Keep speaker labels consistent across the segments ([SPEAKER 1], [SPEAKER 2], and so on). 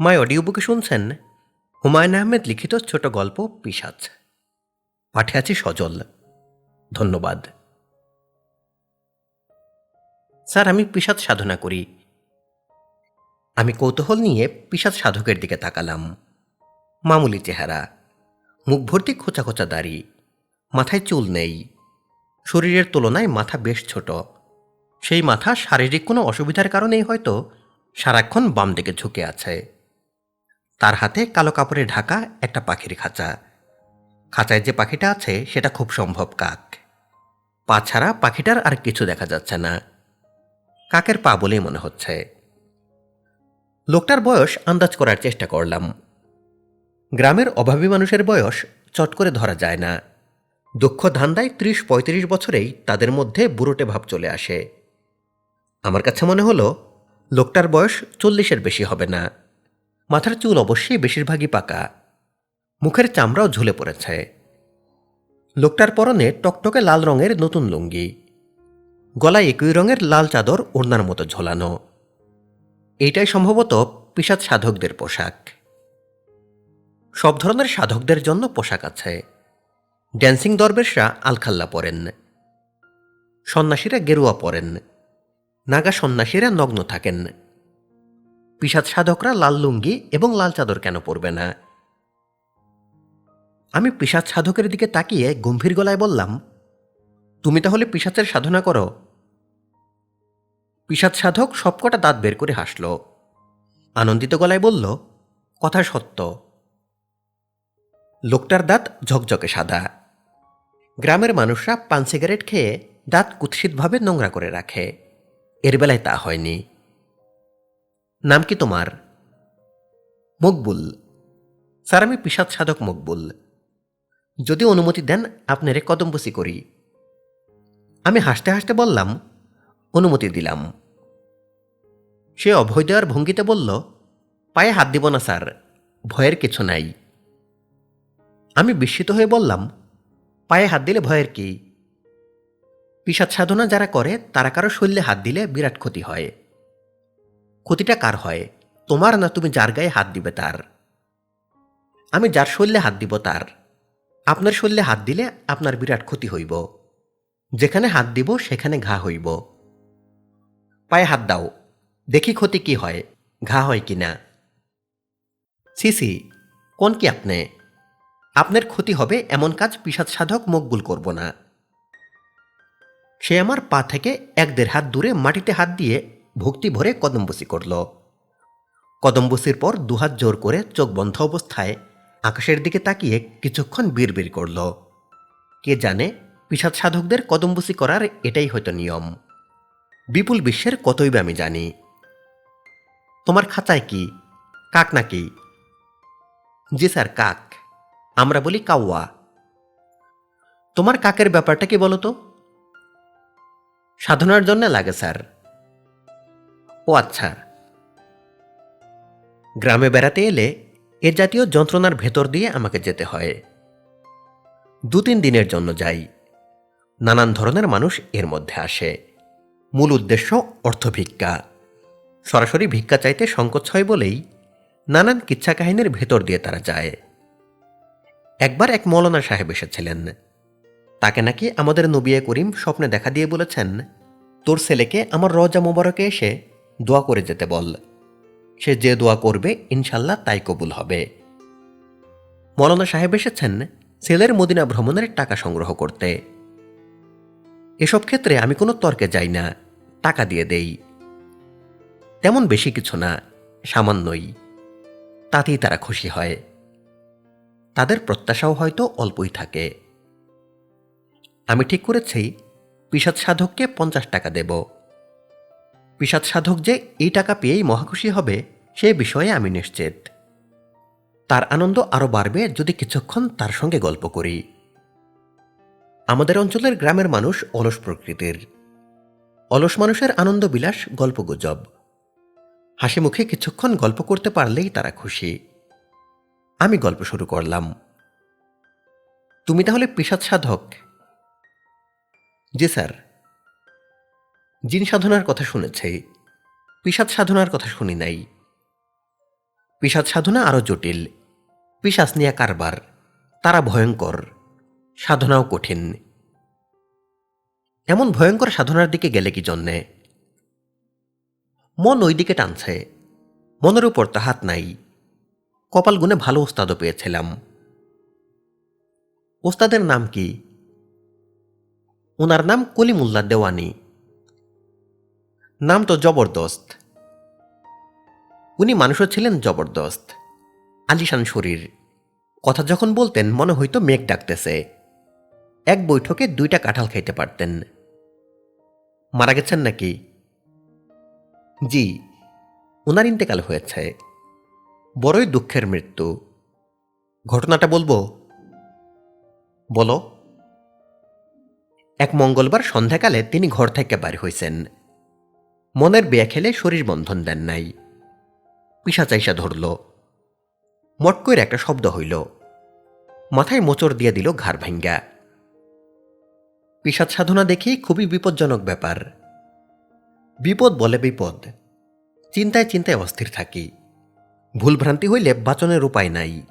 [SPEAKER 1] মাই audio বুকে শুনছেন? হুমায়ুন আহমেদ লিখিত ছোট গল্প পিসাচ পাঠে আছি সজল। ধন্যবাদ। স্যার, আমি পিসাদ সাধনা করি। আমি কৌতূহল নিয়ে পিসাদ সাধকের দিকে তাকালাম। মামুলি চেহারা। মুখ ভর্তি খোঁচা খোঁচা দাড়ি। মাথায় চুল নেই। শরীরের তুলনায় মাথা বেশ ছোট। সেই মাথা শারীরিক কোনো অসুবিধার কারণেই হয়তো সারাক্ষণ বাম দিকে ঝুঁকে আছে। তার হাতে কালো কাপড়ে ঢাকা একটা পাখির খাঁচা। খাঁচায় যে পাখিটা আছে, সেটা খুব সম্ভব কাক। পা ছাড়া পাখিটার আর কিছু দেখা যাচ্ছে না। কাকের পা বলেই মনে হচ্ছে। লোকটার বয়স আন্দাজ করার চেষ্টা করলাম। গ্রামের অভাবী মানুষের বয়স চট করে ধরা যায় না। দক্ষ ধান্দায় ত্রিশ পঁয়ত্রিশ বছরেই তাদের মধ্যে বুড়োটে ভাব চলে আসে। আমার কাছে মনে হলো, লোকটার বয়স চল্লিশের বেশি হবে না। মাথার চুল অবশ্যই বেশিরভাগই পাকা। মুখের চামড়াও ঝুলে পড়েছে। লোকটার পরনে টকটকে লাল রঙের নতুন লুঙ্গি। গলায় একই রঙের লাল চাদর ওড়নার মতো ঝোলানো। এইটাই সম্ভবত পিসাদ সাধকদের পোশাক। সব ধরনের সাধকদের জন্য পোশাক আছে। ড্যান্সিং দরবেশরা আলখাল্লা পরেন। সন্ন্যাসীরা গেরুয়া পরেন। নাগা সন্ন্যাসীরা নগ্ন থাকেন। পিসাদ সাধকরা লাল লুঙ্গি এবং লাল চাদর কেন পরবে না? আমি পিসাদ সাধকের দিকে তাকিয়ে গম্ভীর গলায় বললাম, তুমি তাহলে পিসাচের সাধনা করো। পিসাদ সাধক সবকটা দাঁত বের করে হাসল। আনন্দিত গলায় বলল, কথা সত্য। লোকটার দাঁত ঝকঝকে সাদা। গ্রামের মানুষরা পান সিগারেট খেয়ে দাঁত কুৎসিতভাবে নোংরা করে রাখে। এর বেলায় তা হয়নি। নাম কি তোমার? মকবুল। স্যার, আমি পিসাদ সাধক মকবুল। যদি অনুমতি দেন, আপনারে কদম্বসি করি। আমি হাসতে হাসতে বললাম, অনুমতি দিলাম। সে অভয় দেওয়ার ভঙ্গিতে বলল, পায়ে হাত দিব না, স্যার। ভয়ের কিছু নাই। আমি বিস্মিত হয়ে বললাম, পায়ে হাত দিলে ভয়ের কি? পিসাদ সাধনা যারা করে, তারা কারও শরীরে হাত দিলে বিরাট ক্ষতি হয়। ক্ষতিটা কার হয়? তোমার না তুমি যার গায়ে হাত দিবে তার? আমি যার শরীরে হাত দিব তার। আপনার শরীরে হাত দিলে আপনার বিরাট ক্ষতি হইব। যেখানে হাত দিব, সেখানে ঘা হইব। পায়ে হাত দাও। দেখি ক্ষতি কি হয়, ঘা হয় কি না সিসি কোন কি আপনি? আপনার ক্ষতি হবে এমন কাজ পিসাদ সাধক মকবুল করব না। সে আমার পা থেকে এক দেড় হাত দূরে মাটিতে হাত দিয়ে ভক্তি ভরে কদম্বসি করল। কদম্বসির পর দুহাত জোর করে চোখ বন্ধ অবস্থায় আকাশের দিকে তাকিয়ে কিছুক্ষণ বিড়বিড় করল। কে জানে পিসাদ সাধকদের কদম্বসি করার এটাই হয়তো নিয়ম। বিপুল বিশ্বের কতই বা আমি জানি। তোমার খাঁচায় কি? কাক নাকি? জি স্যার, কাক। আমরা বলি কাউয়া তোমার কাকের ব্যাপারটা কি বলো তো? সাধনার জন্য লাগে, স্যার। ও আচ্ছা। গ্রামে বেড়াতে এলে এ জাতীয় যন্ত্রণার ভেতর দিয়ে আমাকে যেতে হয়। দু তিন দিনের জন্য যাই। নানান ধরনের মানুষ এর মধ্যে আসে। মূল উদ্দেশ্য অর্থভিক্ষা সরাসরি ভিক্ষা চাইতে সংকোচ হয় বলেই নানান কিচ্ছা কাহিনীর ভেতর দিয়ে তারা যায়। একবার এক মৌলানা সাহেব এসেছিলেন। তাকে নাকি আমাদের নবিয়া করিম স্বপ্নে দেখা দিয়ে বলেছেন, তোর ছেলেকে আমার রজা মোবারকে এসে দোয়া করে যেতে বল। সে যে দোয়া করবে, ইনশাল্লাহ তাই কবুল হবে। মৌলানা সাহেব এসেছেন ছেলের মদিনা ভ্রমণের টাকা সংগ্রহ করতে। এসব ক্ষেত্রে আমি কোনো তর্কে যাই না, টাকা দিয়ে দেই। তেমন বেশি কিছু না, সামান্যই। তাতেই তারা খুশি হয়। তাদের প্রত্যাশাও হয়তো অল্পই থাকে। আমি ঠিক করেছি, পিসাদ সাধককে পঞ্চাশ টাকা দেব। পিসাদ সাধক যে এই টাকা পেয়েই মহাখুশি হবে, সে বিষয়ে আমি নিশ্চিত। তার আনন্দ আরও বাড়বে যদি কিছুক্ষণ তার সঙ্গে গল্প করি। আমাদের অঞ্চলের গ্রামের মানুষ অলস প্রকৃতির। অলস মানুষের আনন্দ বিলাস গল্পগুজব। হাসি মুখে কিছুক্ষণ গল্প করতে পারলেই তারা খুশি। আমি গল্প শুরু করলাম। তুমি তাহলে পিসাদ সাধক জি, স্যার। জিন সাধনার কথা শুনেছি পিসাদ সাধনার কথা শুনি নাই। পিসাজ সাধনা আরও জটিল পিসাস নিয়ে কারবার, তারা ভয়ঙ্কর, সাধনাও কঠিন। এমন ভয়ঙ্কর সাধনার দিকে গেলে কি জন্যে? মন ওই দিকে টানছে, মনের উপর তা হাত নাই। কপাল গুনে ভালো ওস্তাদও পেয়েছিলাম। ওস্তাদের নাম কি? ওনার নাম কলিমুল্লা দেওয়ানি। নাম তো জবরদস্ত। উনি মানুষও ছিলেন জবরদস্ত। আলিশান শরীর। কথা যখন বলতেন, মনে হইতো মেঘ ডাকতেছে। এক বৈঠকে দুইটা কাঁঠাল খাইতে পারতেন। মারা গেছেন নাকি? জি ওনার ইন্তেকাল হয়েছে। বড়ই দুঃখের মৃত্যু। ঘটনাটা বলব? বলো। এক মঙ্গলবার সন্ধ্যাকালে তিনি ঘর থেকে বাড়ি হইছেন। মনের বেয়া খেলে শরীর বন্ধন দেন নাই। পিসা চাইসা ধরল। মট করে একটা শব্দ হইল। মাথায় মোচড় দিয়ে দিল ঘাড় ভেঙ্গা। পিসাদ সাধনা দেখি খুবই বিপজ্জনক ব্যাপার। বিপদ বলে বিপদ, চিন্তায় চিন্তায় অস্থির থাকি। ভুলভ্রান্তি হইলে বাচনের উপায় নাই।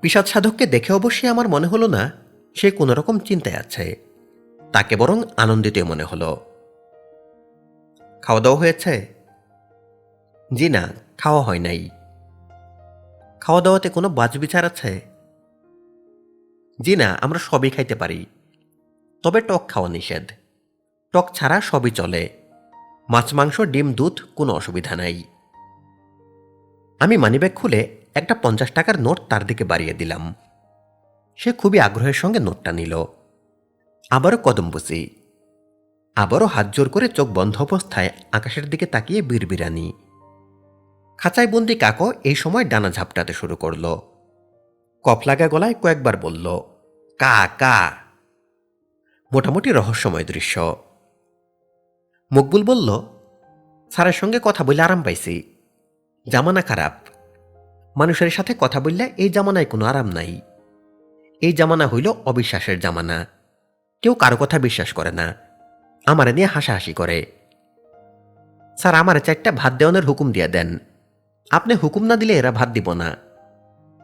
[SPEAKER 1] পিসাদ সাধককে দেখে অবশ্যই আমার মনে হলো না সে কোনো রকম চিন্তায় আছে। তাকে বরং আনন্দিত মনে হলো। খাওয়া দাওয়া হয়েছে? জি না, খাওয়া হয় নাই। খাওয়া দাওয়াতে কোনো বাজ বিচার আছে? জি না, আমরা সবই খাইতে পারি। তবে টক খাওয়া নিষেধ। টক ছাড়া সবই চলে। মাছ, মাংস, ডিম, দুধ কোনো অসুবিধা নাই। আমি মানিব্যাগ খুলে একটা পঞ্চাশ টাকার নোট তার দিকে বাড়িয়ে দিলাম। সে খুবই আগ্রহের সঙ্গে নোটটা নিল। আবারও কদম বুঝি আবারও হাত জোর করে চোখ বন্ধ অবস্থায় আকাশের দিকে তাকিয়ে বিড়বিরানি খাঁচায় বন্দি কাকো এই সময় ডানা ঝাপটাতে শুরু করল। কফ লাগা গলায় কয়েকবার বলল, কা কা। মোটামুটি রহস্যময় দৃশ্য। মকবুল বলল, স্যারের সঙ্গে কথা বললে আরাম পাইছি। জামানা খারাপ। মানুষের সাথে কথা বললে এই জামানায় কোনো আরাম নাই। এই জামানা হইল অবিশ্বাসের জামানা। কেউ কারও কথা বিশ্বাস করে না। আমারে নিয়ে হাসাহাসি করে। স্যার, আমারে চারটা ভাত দেওয়ানোর হুকুম দিয়ে দেন। আপনি হুকুম না দিলে এরা ভাত দিব না।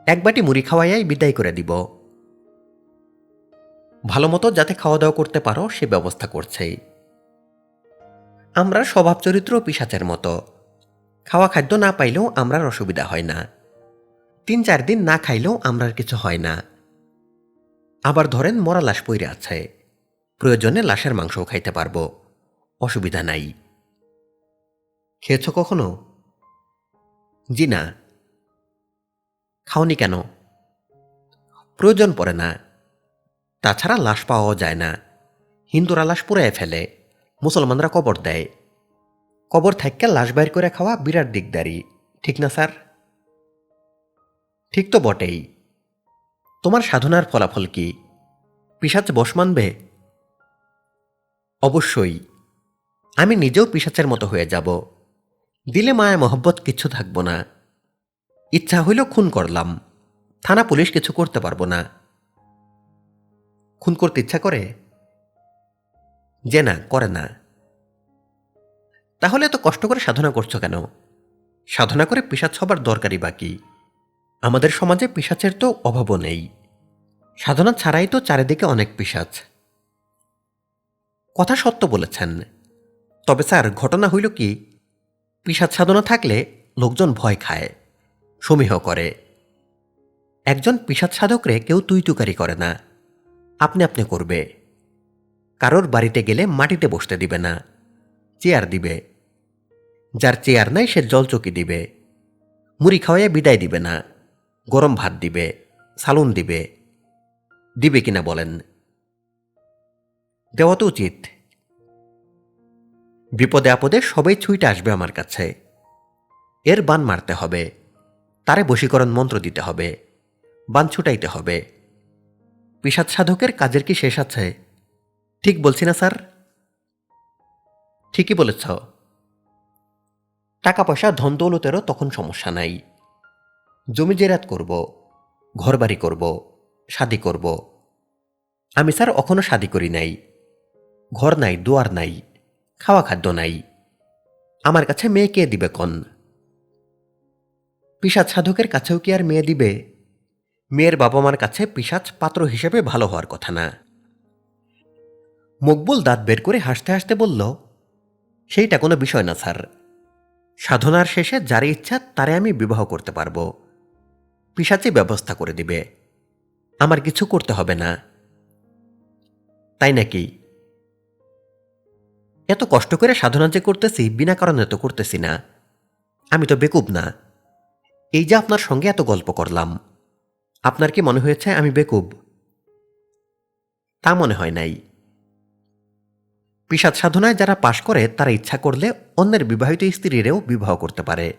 [SPEAKER 1] এক বাটি মুড়ি খাওয়াইয়াই বিদায় করে দিব। ভালো মতো যাতে খাওয়া দাওয়া করতে পারো, সে ব্যবস্থা করছেই আমরা স্বভাব চরিত্র পিসাচের মতো। খাওয়া খাদ্য না পাইলেও আমরার অসুবিধা হয় না। তিন চার দিন না খাইলেও আমরার কিছু হয় না। আবার ধরেন মরা লাশ পইরে আছে। প্রয়োজনে লাশের মাংসও খাইতে পারব। অসুবিধা নাই। খেয়েছ কখনো? জি না। খাওনি কেন? প্রয়োজন পড়ে না। তাছাড়া লাশ পাওয়াও যায় না। হিন্দুরা লাশ পুড়ে ফেলে। মুসলমানরা কবর দেয়। কবর থাককে লাশ বাইর করে খাওয়া বিরাট দিকদারি। ঠিক না, স্যার? ঠিক তো বটেই। তোমার সাধনার ফলাফল কি? পিসাচ বস মানবে? অবশ্যই, আমি নিজেও পিসাচের মতো হয়ে যাব। দিলে মায়া মহব্বত কিছু থাকব না। ইচ্ছা হইল খুন করলাম। থানা পুলিশ কিছু করতে পারব না। খুন করতে ইচ্ছা করে? যে না, করে না। তাহলে এত কষ্ট করে সাধনা করছ কেন? সাধনা করে পিসাচ হবার দরকারই বাকি। আমাদের সমাজে পিসাচের তো অভাবও নেই। সাধনা ছাড়াই তো চারিদিকে অনেক পিসাচ কথা সত্য বলেছেন। তবে স্যার, ঘটনা হইল কি পিসাচ সাধনা থাকলে লোকজন ভয় খায়, সমীহ করে। একজন পিসাচ সাধকরে কেউ তুই তুকারি করে না, আপনি আপনি করবে। কারোর বাড়িতে গেলে মাটিতে বসতে দিবে না, চেয়ার দিবে। যার চেয়ার নাই, সে জলচকি দিবে। মুড়ি খাওয়াইয়া বিদায় দিবে না, গরম ভাত দিবে, সালুন দিবে। দিবে কিনা বলেন। দেওয়া তো উচিত। বিপদে আপদে সবাই ছুইটা আসবে আমার কাছে। এর বান মারতে হবে। তারে বশীকরণ মন্ত্র দিতে হবে। বান ছুটাইতে হবে। বিষাদ সাধকের কাজের কি শেষ আছে? ঠিক বলছি না, স্যার? ঠিকই বলেছ। টাকা পয়সা ধন দৌলতেরও তখন সমস্যা নাই। জমি জেরাত করব, ঘরবাড়ি করব, শাদি করব। আমি, স্যার, এখনও শাদি করি নাই। ঘর নাই, দুয়ার নাই, খাওয়া খাদ্য নাই। আমার কাছে মেয়ে কে দিবে কন? পিসাজ সাধকের কাছেও কি আর মেয়ে দিবে? মেয়ের বাবা মার কাছে পিসাজ পাত্র হিসেবে ভালো হওয়ার কথা না। মকবুল দাঁত বের করে হাসতে হাসতে বলল, সেইটা কোনো বিষয় না, স্যার। সাধনার শেষে যার ইচ্ছা তারে আমি বিবাহ করতে পারব। পিসাচি ব্যবস্থা করে দিবে। আমার কিছু করতে হবে না। তাই নাকি? এত কষ্ট করে সাধনা যে করতেছি, বিনা কারণে তো করতেছি না। আমি তো বেকুব না। এই যে আপনার সঙ্গে এত গল্প করলাম, আপনার কি মনে হয়েছে আমি বেকুব? তা মনে হয় নাই। পিসাদ সাধনায় যারা পাশ করে, তারা ইচ্ছা করলে অন্যের বিবাহিত স্ত্রীরেও বিবাহ করতে পারে।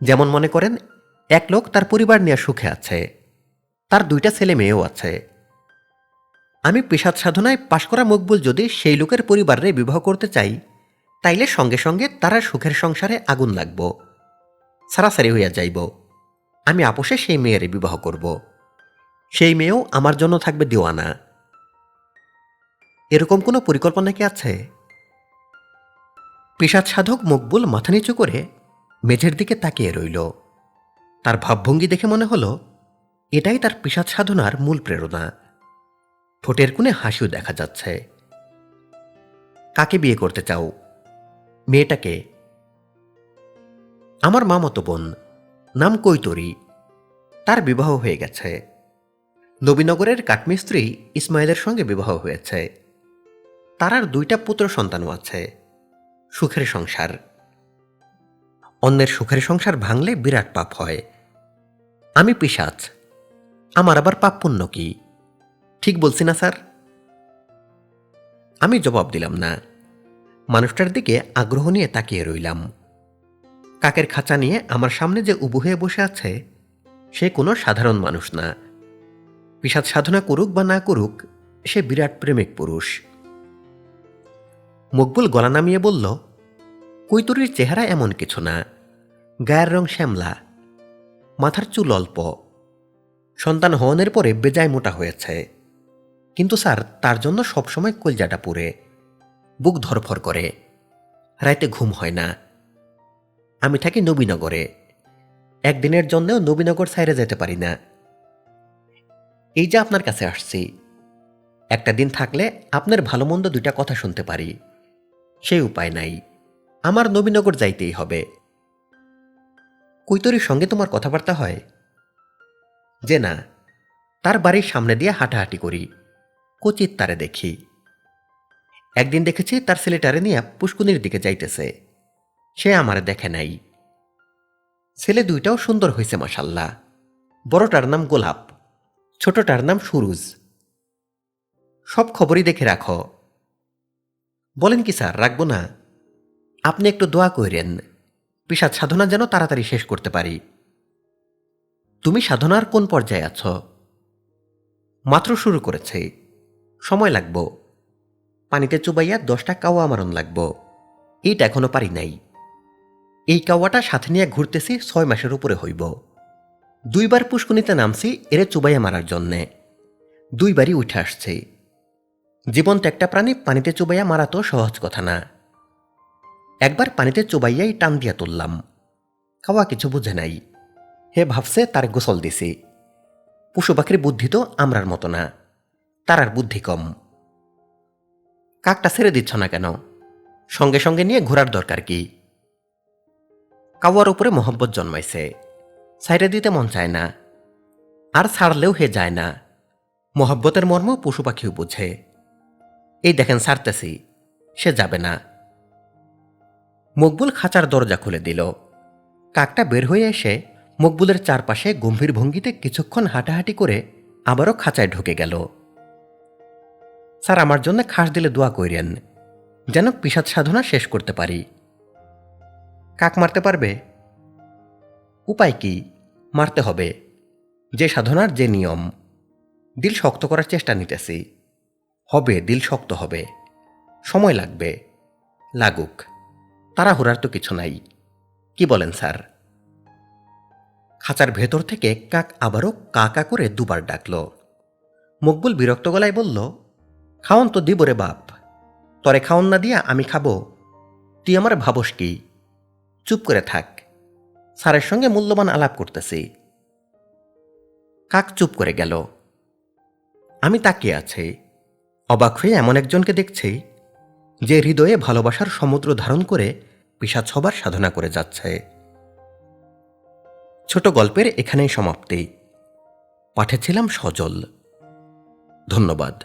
[SPEAKER 1] যেমন মনে করেন, এক লোক তার পরিবার নিয়ে সুখে আছে, তার দুইটা ছেলে মেয়েও আছে। আমি পেশাদ সাধনায় পাশ করা মকবুল যদি সেই লোকের পরিবারে বিবাহ করতে চাই, তাইলে সঙ্গে সঙ্গে তারা সুখের সংসারে আগুন লাগব, সারাসারি হইয়া যাইব। আমি আপোষে সেই মেয়েরে বিবাহ করব। সেই মেয়েও আমার জন্য থাকবে দিওয়ানা। এরকম কোনো পরিকল্পনা কি আছে? পেশাদ সাধক মকবুল মাথা নিচু করে মেঝের দিকে তাকিয়ে রইল। তার ভাবভঙ্গি দেখে মনে হলো, এটাই তার পেশাদ সাধনার মূল প্রেরণা। ঠোঁটের কোণে হাসিও দেখা যাচ্ছে। কাকে বিয়ে করতে চাও? মেয়েটাকে? আমার মামাতো বোন, নাম কৈতরী, তার বিবাহ হয়ে গেছে। নবীনগরের কাঠমিস্ত্রি ইসমাইলের সঙ্গে বিবাহ হয়েছে। তার আর দুইটা পুত্র সন্তানও আছে, সুখের সংসার। অন্যের সুখের সংসার ভাঙলে বিরাট পাপ হয়। আমি পিসাচ আমার আবার পাপ পুণ্য কি? ঠিক বলছি না, স্যার? আমি জবাব দিলাম না। মানুষটার দিকে আগ্রহ নিয়ে তাকিয়ে রইলাম। কাকের খাঁচা নিয়ে আমার সামনে যে উবু হয়ে বসে আছে, সে কোনো সাধারণ মানুষ না। বিষাদ সাধনা করুক বা না করুক, সে বিরাট প্রেমিক পুরুষ। মকবুল গলা নামিয়ে বলল, কৈতরীর চেহারা এমন কিছু না। গায়ের রং শ্যামলা। মাথার চুল অল্প। সন্তান হওয়ানের পরে বেজায় মোটা হয়েছে। কিন্তু স্যার, তার জন্য সবসময় কলজাটা পুড়ে, বুক ধরফর করে। রাইতে ঘুম হয় না। আমি থাকি নবীনগরে। একদিনের জন্যও নবীনগর সাইরে যেতে পারি না। এই যে আপনার কাছে আসছি। একটা দিন থাকলে আপনার ভালো মন্দ দুইটা কথা শুনতে পারি। সেই উপায় নাই। আমার নবীনগর যাইতেই হবে। কৈতরীর সঙ্গে তোমার কথাবার্তা হয়? যে না, তার বাড়ির সামনে দিয়ে হাঁটাহাঁটি করি। কচিত তারে দেখি। একদিন দেখেছি তার ছেলেটারে নিয়ে পুষ্কুনির দিকে যাইতেছে। সে আমারে দেখে নাই। ছেলে দুইটাও সুন্দর হয়েছে মাসাল্লাহ বড়টার নাম গোলাপ, ছোটটার নাম সুরুজ। সব খবরই দেখে রাখো। বলেন কি স্যার, রাখব না। আপনি একটু দোয়া কইরেন পিসাদ সাধনা যেন তাড়াতাড়ি শেষ করতে পারি। তুমি সাধনার কোন পর্যায়ে আছো? মাত্র শুরু করেছে। সময় লাগব। পানিতে চুবাইয়া দশটা কাওয়া মারণ লাগব। এইটা এখনও পারি নাই। এই কাওয়াটা সাথে নিয়ে ঘুরতেছি ছয় মাসের উপরে হইব। দুইবার পুষ্কুনিতে নামছি এরে চুবাইয়া মারার জন্যে। দুইবারই উঠে আসছে। জীবন্ত একটা প্রাণী পানিতে চুবাইয়া মারা তো সহজ কথা না। একবার পানিতে চুবাইয়াই টান দিয়া তুললাম। খাওয়া কিছু বুঝে নাই। হে ভাবছে তার গোসল দিছি। পশু পাখির বুদ্ধি তো আমরার মতো না। তার আর বুদ্ধি কম। কাকটা ছেড়ে দিচ্ছ না কেন? সঙ্গে সঙ্গে নিয়ে ঘোরার দরকার কি? কাওয়ার উপরে মহব্বত জন্মাইছে। সাইডে দিতে মন চায় না। আর ছাড়লেও হে যায় না। মহব্বতের মর্ম পশু পাখিও বুঝে। এই দেখেন সারতেছি সে যাবে না। মকবুল খাঁচার দরজা খুলে দিল। কাকটা বের হয়ে এসে মকবুলের চারপাশে গম্ভীর ভঙ্গিতে কিছুক্ষণ হাঁটাহাঁটি করে আবারও খাঁচায় ঢুকে গেল। স্যার, আমার জন্য খাস দিলে দোয়া কইরেন, যেন পিসাদ সাধনা শেষ করতে পারি। কাক মারতে পারবে? উপায় কি? মারতে হবে। যে সাধনার যে নিয়ম। দিল শক্ত করার চেষ্টা নিতেছি। হবে, দিল শক্ত হবে। সময় লাগবে। লাগুক। তাড়াহুড়ার তো কিছু নাই। কি বলেন, স্যার? খাঁচার ভেতর থেকে কাক আবারও কা কা করে দুবার ডাকল। মকবুল বিরক্ত গলায় বলল খাওন তো দিব রে বাপ। তরে খাওন না দিয়া আমি খাব। তুই আমার ভাবস কি? চুপ করে থাক। স্যারের সঙ্গে মূল্যবান আলাপ করতেছি। কাক চুপ করে গেল। আমি তাকিয়ে আছি। অবাক হয়ে এমন একজনকে দেখছি, যে হৃদয়ে ভালোবাসার সমুদ্র ধারণ করে পিসাচ ছবার সাধনা করে যাচ্ছে। ছোট গল্পের এখানেই সমাপ্তি। পাঠেছিলাম সজল। ধন্যবাদ।